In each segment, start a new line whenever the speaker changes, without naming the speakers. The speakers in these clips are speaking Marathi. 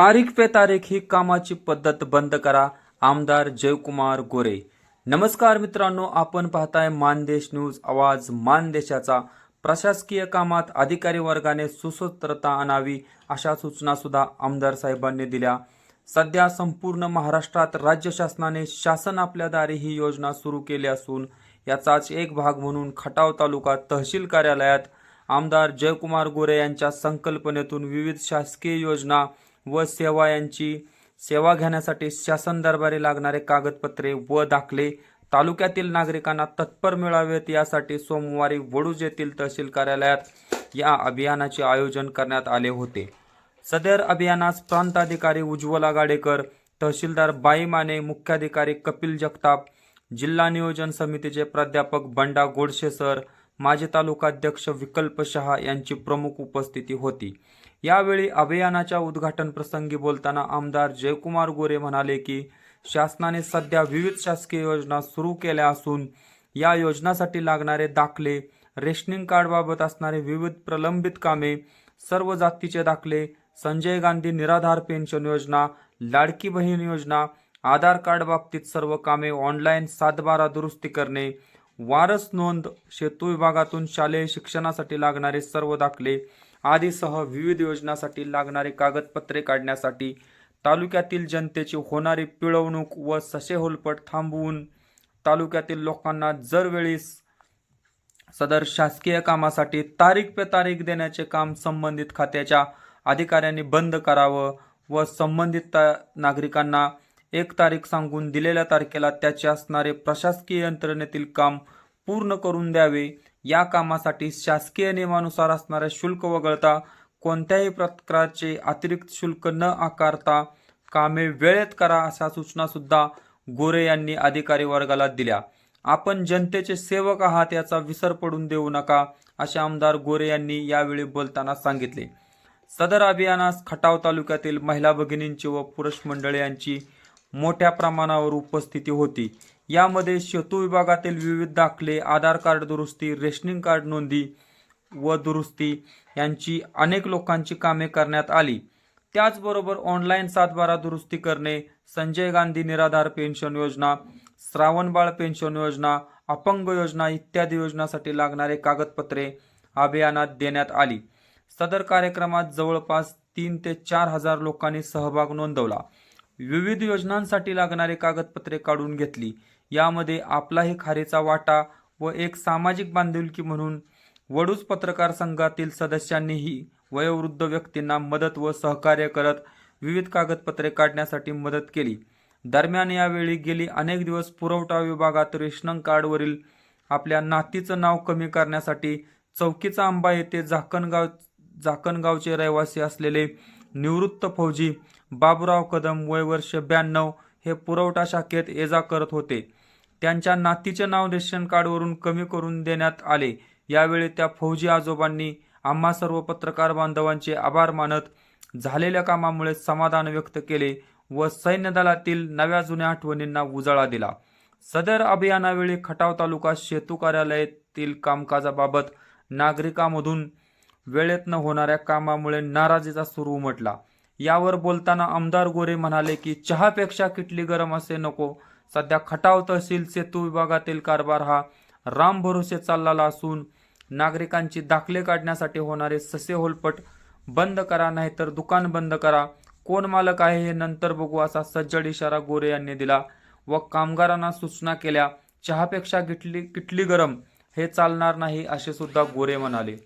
तारीख पे तारीख ही कामाची पद्धत बंद करा. आमदार जयकुमार गोरे. नमस्कार मित्रांनो आपण पाहताय मानदेश न्यूज आवाज मानदेशाचा. प्रशासकीय कामात अधिकारी वर्गाने सुसूत्रता आणावी अशा सूचना सुद्धा आमदार साहेबांनी दिल्या. सध्या संपूर्ण महाराष्ट्रात राज्य शासनाने शासन आपल्या दारी ही योजना सुरू केली असून याचाच एक भाग म्हणून खटाव तालुका तहसील कार्यालयात आमदार जयकुमार गोरे यांच्या संकल्पनेतून विविध शासकीय योजना व सेवा यांची सेवा घेण्यासाठी शासन दरबारी लागणारे कागदपत्रे व दाखले तालुक्यातील नागरिकांना तत्पर मिळावेत यासाठी सोमवारी वडूज येथील तहसील कार्यालयात या अभियानाचे आयोजन करण्यात आले होते. सदर अभियानास प्रांताधिकारी उज्ज्वला गाडेकर तहसीलदार बाई माने मुख्याधिकारी कपिल जगताप जिल्हा नियोजन समितीचे प्राध्यापक बंडा गोडसे सर माजी तालुकाध्यक्ष विकल्प शहा यांची प्रमुख उपस्थिती होती. यावेळी अभियानाच्या उद्घाटन प्रसंगी बोलताना आमदार जयकुमार गोरे म्हणाले की शासनाने सध्या विविध शासकीय योजना सुरू केल्या असून या योजनासाठी लागणारे दाखले रेशनिंग कार्डबाबत असणारे विविध प्रलंबित कामे सर्व जातीचे दाखले संजय गांधी निराधार पेन्शन योजना लाडकी बहीण योजना आधार कार्ड बाबतीत सर्व कामे ऑनलाईन सातबारा दुरुस्ती करणे वारस नोंद शेतू विभागातून शालेय शिक्षणासाठी लागणारे सर्व दाखले आदीसह विविध योजनासाठी लागणारी कागदपत्रे काढण्यासाठी तालुक्यातील जनतेची होणारी पिळवणूक व ससेहोलपट थांबवून तालुक्यातील लोकांना जरवेळीस सदर शासकीय कामासाठी तारीख पे तारीख देण्याचे काम संबंधित खात्याच्या अधिकाऱ्यांनी बंद करावं व संबंधित ता- नागरिकांना एक तारीख सांगून दिलेल्या तारखेला त्याचे असणारे प्रशासकीय यंत्रणेतील काम पूर्ण करून द्यावे या कामासाठी शासकीय नियमानुसार असणारे शुल्क वगळता कोणत्याही प्रकारचे अतिरिक्त शुल्क न आकारता कामे वेळेत करा अशा सूचना सुद्धा गोरे यांनी अधिकारी वर्गाला दिल्या. आपण जनतेचे सेवक आहात याचा विसर पडून देऊ नका असे आमदार गोरे यांनी यावेळी बोलताना सांगितले. सदर अभियानास खटाव तालुक्यातील महिला भगिनींची व पुरुष मंडळी यांची मोठ्या प्रमाणावर उपस्थिती होती. यामध्ये शेतू विभागातील विविध दाखले आधार कार्ड दुरुस्ती रेशनिंग कार्ड नोंदी व दुरुस्ती यांची अनेक लोकांची कामे करण्यात आली. त्याचबरोबर ऑनलाईन सातबारा दुरुस्ती करणे संजय गांधी निराधार पेन्शन योजना श्रावणबाळ पेन्शन योजना अपंग योजना इत्यादी योजनासाठी लागणारे कागदपत्रे अभियानात देण्यात आली. सदर कार्यक्रमात जवळपास तीन ते चार हजार लोकांनी सहभाग नोंदवला. विविध योजनांसाठी लागणारी कागदपत्रे काढून घेतली. यामध्ये आपलाही खारीचा वाटा व एक सामाजिक बांधिलकी म्हणून वडूज पत्रकार संघातील सदस्यांनीही वयोवृद्ध व्यक्तींना मदत व सहकार्य करत विविध कागदपत्रे काढण्यासाठी मदत केली. दरम्यान यावेळी गेली अनेक दिवस पुरवठा विभागात रेशनिंग कार्डवरील आपल्या नातीचं नाव कमी करण्यासाठी चौकीचा आंबा येथे झाकणगाव झाकणगावचे रहिवासी असलेले निवृत्त फौजी बाबुराव कदम वय वर्ष ब्याण्णव हे पुरवठा शाखेत ये जा करत होते. त्यांच्या नातीचे नाव रेशन कार्डवरून कमी करून देण्यात आले. यावेळी त्या फौजी आजोबांनी आम्हा सर्व पत्रकार बांधवांचे आभार मानत झालेल्या कामामुळे समाधान व्यक्त केले व सैन्य दलातील नव्या जुन्या आठवणींना उजाळा दिला. सदर अभियानावेळी खटाव तालुका सेतू कार्यालयातील कामकाजाबाबत नागरिकांमधून वेळेत न होणाऱ्या कामामुळे नाराजीचा सूर उमटला. यावर बोलताना आमदार गोरे म्हणाले की चहापेक्षा किटली गरम असे नको. सध्या खटाव तहसील सेतू विभागातील कारभार हा राम भरोसे चाललेला असून नागरिकांची दाखले काढण्यासाठी होणारे ससे होलपट बंद करा नाहीतर दुकान बंद करा. कोण मालक आहे हे नंतर बघू असा सज्जड इशारा गोरे यांनी दिला व कामगारांना सूचना केल्या चहापेक्षा किटली किटली गरम हे चालणार नाही असे सुद्धा गोरे म्हणाले.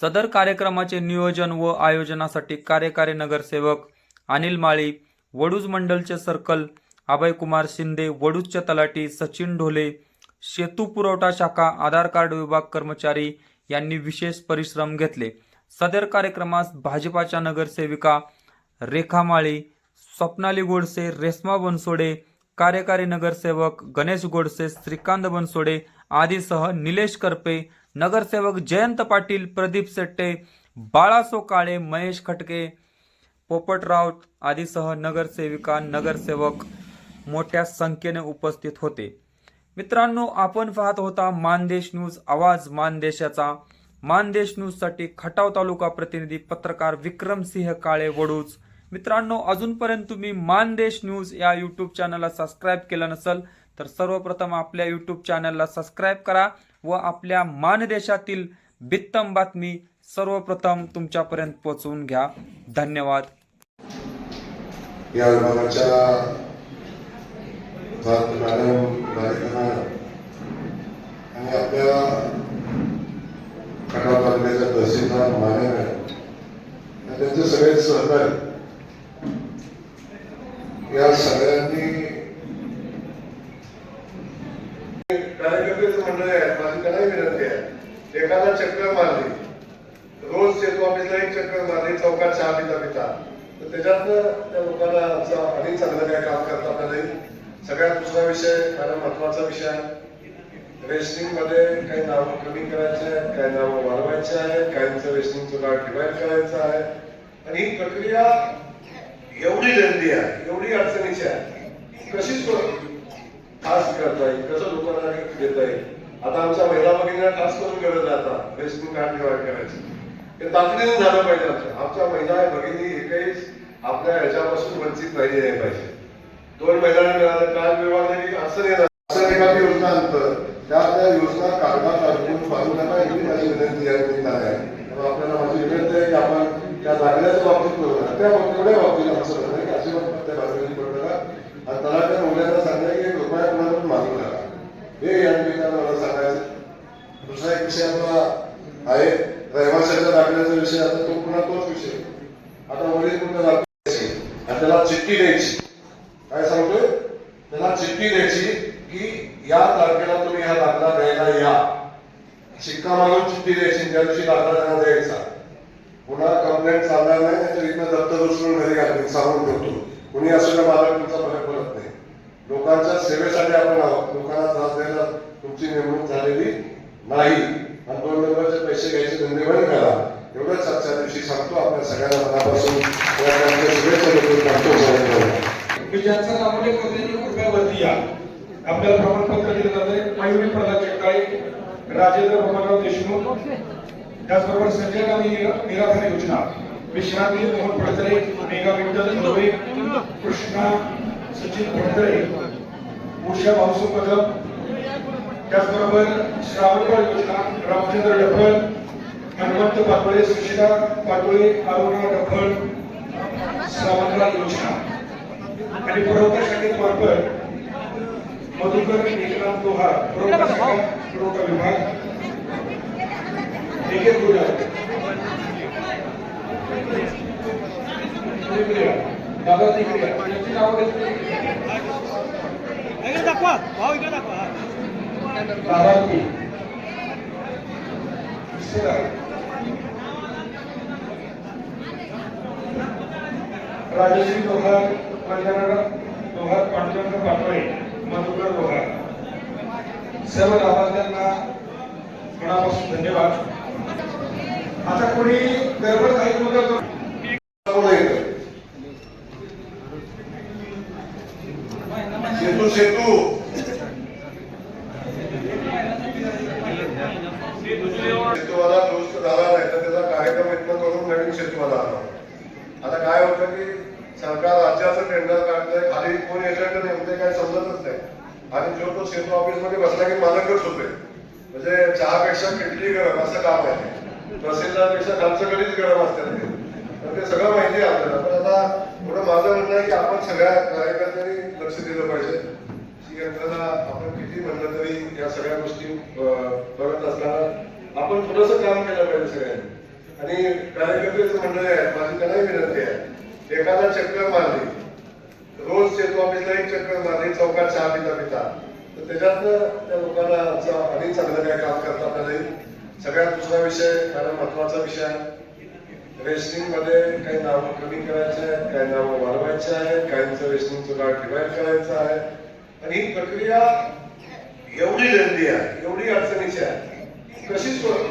सदर कार्यक्रमाचे नियोजन व आयोजनासाठी कार्यकारी नगरसेवक अनिल माळी वडूज मंडलचे सर्कल अभयकुमार शिंदे वडूजचे तलाठी सचिन ढोले शेतू पुरवठा शाखा आधार कार्ड विभाग कर्मचारी यांनी विशेष परिश्रम घेतले. सदर कार्यक्रमास भाजपाच्या नगरसेविका रेखा माळी स्वप्नाली गोडसे रेस्मा बनसोडे कार्यकारी नगरसेवक गणेश गोडसे श्रीकांत बनसोडे आदीसह निलेश करपे नगरसेवक जयंत पाटील प्रदीप सेट्टे बाळासो काळे महेश खटके पोपटराव आदीसह नगरसेविका नगरसेवक मोठ्या संख्येने उपस्थित होते. मित्रांनो आपण पाहत होता मानदेश न्यूज आवाज मानदेशाचा. मानदेश न्यूजसाठी खटाव तालुका प्रतिनिधी पत्रकार विक्रमसिंह काळे वडूज मित्रांनो अजूनपर्यंत तुम्ही मानदेश न्यूज या यूट्यूब चॅनलला सबस्क्राईब केलं नसेल तर सर्वप्रथम आपल्या यूट्यूब चॅनलला सबस्क्राईब करा व आपल्या मानदेशातील बित्तम बातमी सर्वप्रथम तुमच्यापर्यंत पोहोचवून घ्या. धन्यवाद.
या विभागाच्या भारत मॅडम राधिका आणि आपल्या खटाव तालुक्याच्या तहसीलदार माने मॅडम आणि त्यांचे सगळे सहकारी या सगळ्यांनी कार्यकर्तेच मंडळी आहेत. माझी त्यांनाही विनंती आहे. एखादा चक्कर मारली रोज सेतू ऑफिसला एक चक्कर मारली चौकात चहा पिता पिता तर त्याच्यातनं त्या लोकांना आमचा अधिक चांगलं काय काम करता आपल्याला सगळ्यात दुसरा विषय फार महत्त्वाचा विषय. आहे रेसलिंगमध्ये काही नावं कमी करायचे आहेत काही नावं वाढवायचे आहेत काहींचं रेसलिंगचं कार्ड डिवाइड करायचं आहे. आणि ही प्रक्रिया एवढी लेंदी आहे एवढी अडचणीची आहे कशी सो- खास करता येईल कसं लोकांना देता येईल? आता आमच्या महिला भगिनीला खास करून गरज आहे आता रेसलिंग कार्ड डिवाइड करायचं. हे तातडीने झालं पाहिजे आमच्या आमच्या महिला भगिनी एकही आपल्या ह्याच्यापासून वंचित राहिली नाही पाहिजे. दोन महिलांना मिळालं काल विभागने असं नाही असं एखादी योजना आणतं त्या त्या योजना कागदात अडकून पाहू नका. एवढी माझी विनंती या निमित्ताने आहे. आपल्याला माझी विनंती आहे की आपण त्या दाखल्याच्या बाबतीत करू नका. त्या बाबतीत एवढ्या बाबतीत आमचं म्हणणं आहे की अजिबात त्या दाखल्याची करू नका. आणि तलाट्या मुलांना सांगा की कृपया कोणाला पण मागू नका हे या निमित्तानं मला सांगायचं. दुसरा एक विषय आपला आहे. रहिवाशाच्या दाखल्याचा विषय आता तो पुन्हा तोच विषय आता वडील कुठं दाखवायचे आणि त्याला चिठ्ठी द्यायची काय सांगतोय त्याला चिठ्ठी द्यायची की या तारखेला तुम्ही हा दाखला द्यायला या. शिक्का मागून चिठ्ठी द्यायची त्या दिवशी दाखला त्यांना द्यायचा. पुन्हा कंप्लेंट चालणार नाही नाहीतर इथं दत्त उचलून घरी घालते सांगून ठेवतो. कुणी असं का मला तुमचा फरक पडत नाही. लोकांच्या सेवेसाठी आपण आहोत. लोकांना त्रास द्यायला तुमची नेमणूक झालेली नाही. आणि दोन नंबरचे पैसे घ्यायचे धंदे बंद करा. एवढंच आजच्या दिवशी सांगतो आपल्या सगळ्यांना. मनापासून शुभेच्छा देतो.
की ज्यांचा नामोल्लेख होते त्यांनी कृपया वरती या. आपल्याला प्रमाणपत्र दिलं जाते मयुरी प्रल्हाद जगदाळे राजेंद्र भगवानराव देशमुख त्याचबरोबर संजय गांधी निराधार योजना विश्रांती मोहन फडतरे मेघा विठ्ठल दुबे कृष्णा सचिन फडतरे उषा भाऊसू कदम त्याचबरोबर श्रावणबाळ योजना रामचंद्र डफळ हनुमंत पाटोळे सुशिला पाटोळे अरुणा डफळ श्रावणबाळ योजना. आणि पुरवठा शाखेमार्फत मधुकर एकनाथ लोहार पुरवठा पुरवठा विभाग एक एक. दादा तिकडे नावं घेतली.
दाखवा भाऊ इकडे दाखवा.
शिरा. राजश्री लोहार पांडुरंग पाटोळे मधुकर सर्व लाभार्थ्यांना मनापासून धन्यवाद. आता कोणी गडबड काही नका
सेतू सेतू. सेतूवाला दुरुस्त झाला नाही तर त्याचा कार्यक्रम इथनं करून नवीन सेतूवाला आला. आता काय होतं की सरकार राज्याचं टेंडर काढतंय खाली कोण एजंट नेमते काय समजतच नाही. आणि जो तो सेतू ऑफिसमध्ये बसला की मालकच होते म्हणजे चहापेक्षा किटली गरम असं काम आहे. तहसीलदारपेक्षा खालचं कधीच गरम असते ते तर ते सगळं माहिती आहे आपल्याला. पण आता थोडं माझं म्हणणं आहे की आपण सगळ्या कार्यकर्त्यांनी लक्ष दिलं पाहिजे. ही यंत्रणा आपण किती म्हणलं तरी या सगळ्या गोष्टी करत असताना आपण थोडस काम केलं पाहिजे सगळ्यांनी. आणि कार्यकर्त्याचं म्हणणं आहे माझी त्यांनाही विनंती आहे. एखादा चक्कर मारली रोज सेतू ऑफिसला एक चक्कर मारली चौकात चहा पिता पिता. तर त्याच्यातनं त्या लोकांना अधिक चांगलं काय काम करता आपल्याला येईल सगळ्यात दुसरा विषय फार महत्त्वाचा विषय आहे. रेसलिंगमध्ये काही नावं कमी करायचे आहेत काही नावं वाढवायचे आहेत काहींचं रेसलिंगचं कार्ड डिवाइड करायचं आहे. आणि ही प्रक्रिया एवढी लेंदी आहे एवढी अडचणीची आहे कशी सोड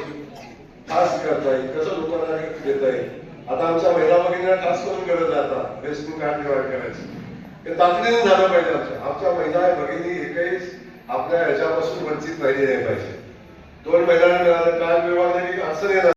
खास करता येईल कसं लोकांना देता येईल? आता आमच्या महिला भगिनीला खास करून गरज आहे आता. फेसबुक कार्ड डिवाइड करायची. हे तातडीने झालं पाहिजे आमच्या आमच्या महिला भगिनी एकही आपल्या ह्याच्यापासून वंचित राहिली नाही पाहिजे. दोन महिलांना मिळालं काल विभागने की असं नाही